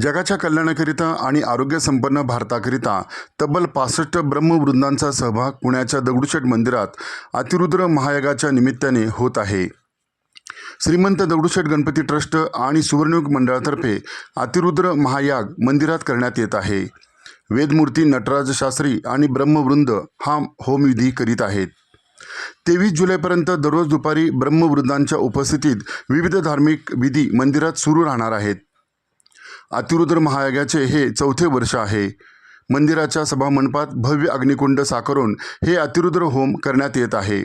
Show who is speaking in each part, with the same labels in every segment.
Speaker 1: जगाच्या कल्याणाकरिता आणि आरोग्यसंपन्न भारताकरिता तब्बल पासष्ट ब्रह्मवृंदांचा सहभाग पुण्याच्या दगडूशेठ मंदिरात अतिरुद्र महायागाच्या निमित्ताने होत आहे. श्रीमंत दगडूशेठ गणपती ट्रस्ट आणि सुवर्णयुग मंडळातर्फे अतिरुद्र महायाग मंदिरात करण्यात येत आहे. वेदमूर्ती नटराज शास्त्री आणि ब्रह्मवृंद हा होमविधी करीत आहेत. तेवीस जुलैपर्यंत दररोज दुपारी ब्रह्मवृंदांच्या उपस्थितीत विविध धार्मिक विधी मंदिरात सुरू राहणार आहेत. अतिरुद्र महायागाचे हे चौथे वर्ष आहे. मंदिराच्या सभामंडपात भव्य अग्निकुंड साकारून हे अतिरुद्र होम करण्यात येत आहे.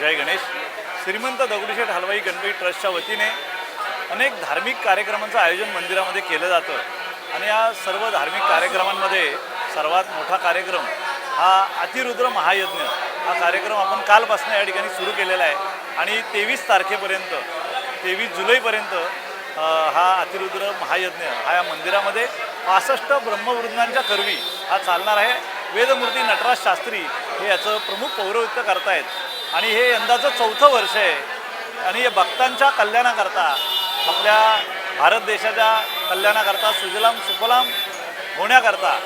Speaker 2: जय गणेश. श्रीमंत दगडूशेठ हलवाई गणपती ट्रस्टच्या वतीने अनेक धार्मिक कार्यक्रमांचं आयोजन मंदिरामध्ये केलं जातं. आणि या सर्व धार्मिक कार्यक्रमांमध्ये सर्वात मोठा कार्यक्रम हा अतिरुद्र महायज्ञ हा कार्यक्रम आपण कालपासून या ठिकाणी सुरू केलेला आहे. आणि तेवीस तारखेपर्यंत तेवीस जुलैपर्यंत हा अतिरुद्र महायज्ञ हा या मंदिरामध्ये पासष्ट ब्रह्मवृंदांच्या करवी हा चालणार आहे. वेदमूर्ती नटराज शास्त्री हे याचं प्रमुख पौरोहित्य करतायत. आणि हे यंदाचं चौथं वर्ष आहे. आणि हे भक्तांच्या कल्याणाकरता आपल्या भारत देशाच्या कल्याणाकरता सुजलाम सुफलाम होण्याकरता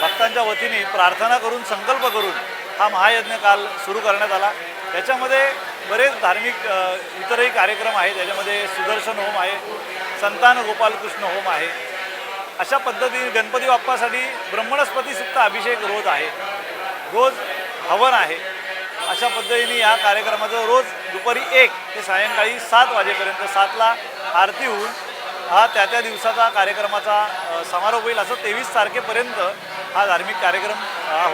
Speaker 2: भक्तांच्या वतीने प्रार्थना करून संकल्प करून हा महायज्ञ काल सुरू करण्यात आला. त्याच्यामध्ये बरेच धार्मिक इतरही कार्यक्रम आहेत. त्याच्यामध्ये सुदर्शन होम आहे संतान गोपालकृष्ण होम आहे. अशा पद्धतीने गणपती बाप्पासाठी ब्रह्मणस्पती सुद्धा अभिषेक रोज आहे. रोज हवन आहे. अशा पद्धतीने या कार्यक्रमाचं रोज दुपारी एक ते सायंकाळी सात वाजेपर्यंत सातला आरती होऊन हा त्या त्या दिवसाचा कार्यक्रमाचा समारोप होईल असं तेवीस तारखेपर्यंत हा धार्मिक कार्यक्रम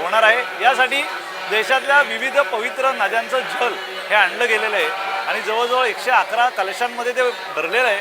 Speaker 2: होणार आहे. यासाठी देशातल्या विविध पवित्र नद्यांचं जल हे आणलं गेलेलं आहे. आणि जवळजवळ एकशे अकरा कलशांमध्ये ते भरलेलं आहे.